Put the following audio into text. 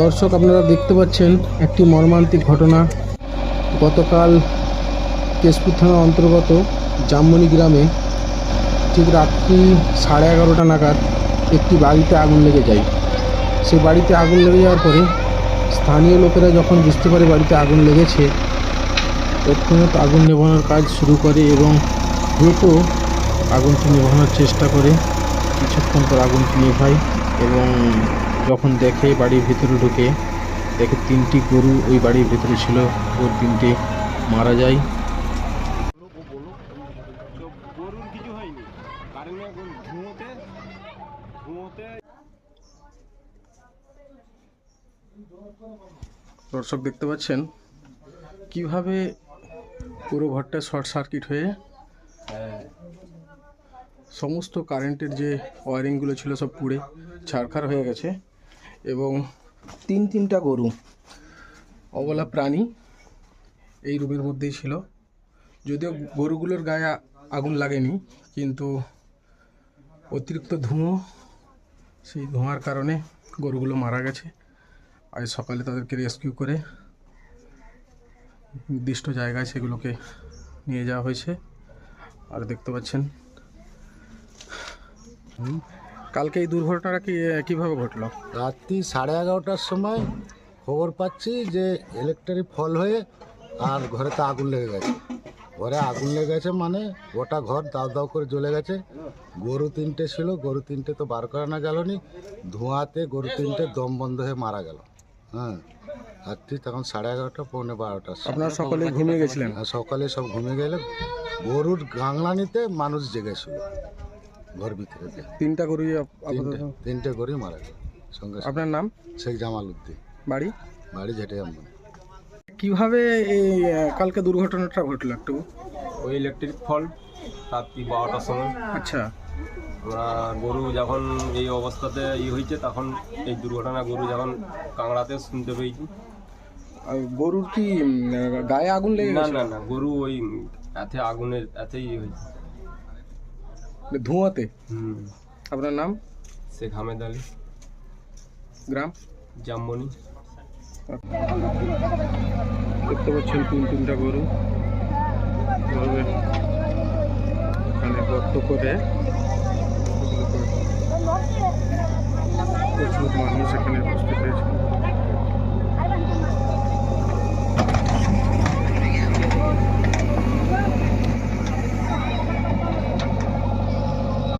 দর্শক, আপনারা দেখতে পাচ্ছেন একটি মর্মান্তিক ঘটনা। গতকাল কেশপুর থানার অন্তর্গত জামমনি গ্রামে ঠিক রাত্রি সাড়ে এগারোটা নাগাদ একটি বাড়িতে আগুন লেগে যায়। সেই বাড়িতে আগুন লেগে যাওয়ার পরে স্থানীয় লোকেরা যখন বুঝতে পারে বাড়িতে আগুন লেগেছে, তৎক্ষণাৎ আগুন নেভানোর কাজ শুরু করে এবং দ্রুত আগুনটি নেভানোর চেষ্টা করে। কিছুক্ষণ পর আগুনটি নেভায় এবং যখন দেখে বাড়ির ভিতরে ঢুকে, দেখে তিনটি গরু ওই বাড়ির ভিতরে ছিল। ওর তিনটে মারা যায়। দর্শক দেখতে পাচ্ছেন কীভাবে পুরো ঘরটা শর্ট সার্কিট হয়ে সমস্ত কারেন্টের যে ওয়ারিংগুলো ছিল সব পুড়ে ছাড়খাড় হয়ে গেছে। এবং তিন তিনটা গরু, অবলা প্রাণী এই রুমের মধ্যেই ছিল। যদিও গরুগুলোর গায়ে আগুন লাগেনি, কিন্তু অতিরিক্ত ধুঁয়ো সেই ধোঁয়ার কারণে গরুগুলো মারা গেছে। আজ সকালে তাদেরকে রেস্কিউ করে নির্দিষ্ট জায়গায় সেগুলোকে নিয়ে যাওয়া হয়েছে। আর দেখতে পাচ্ছেন কালকে এই দুর্ঘটনাটা কি কীভাবে ঘটলো? রাত্রি সাড়ে এগারোটার সময় খবর পাচ্ছি যে ইলেকট্রিক ফল হয়ে আর ঘরেতে আগুন লেগে গেছে। ঘরে আগুন লেগে গেছে মানে গোটা ঘর দাও দাও করে জ্বলে গেছে। গরু তিনটে ছিল গরু তিনটে তো বার করানো গেল নি। ধোঁয়াতে গরু তিনটে দম বন্ধ হয়ে মারা গেল। হ্যাঁ রাত্রি তখন সাড়ে এগারোটা পৌনে বারোটা। আপনারা সকলে ঘুমিয়ে গেছিলেন? আর সকালে সব ঘুমিয়ে গেলে গরুর গাংলানিতে মানুষ জেগেছিল ঘর ভিতরে দিয়ে। তিনটা তিনটে আপাতত? তিনটে গরুই মারা গেল সঙ্গে। আপনার নাম? শেখ জামাল উদ্দিন। বাড়ি? বাড়ি ঝেটে আমন কীভাবে এই কালকে দুর্ঘটনাটা ঘটলো একটু? ওই ইলেকট্রিক ফল রাত্রি বারোটার সময়। আচ্ছা। আমরা গরু যখন এই অবস্থাতে ই হয়েছে তখন এই দুর্ঘটনা গরু যখন কাংড়াতে শুনতে পেয়েছি। আর গরুর কি গায়ে আগুন লেগে না না না গরু ওই এতে আগুনের এতেই হয়েছে। ধোঁয়াতে। আপনার নাম? শেখ হামেদ আলী। গ্রাম? জামবনি। দেখতে পাচ্ছেন তিন তিনটা গরু। এখানে গর্ত করে প্রচুর মানুষ এখানে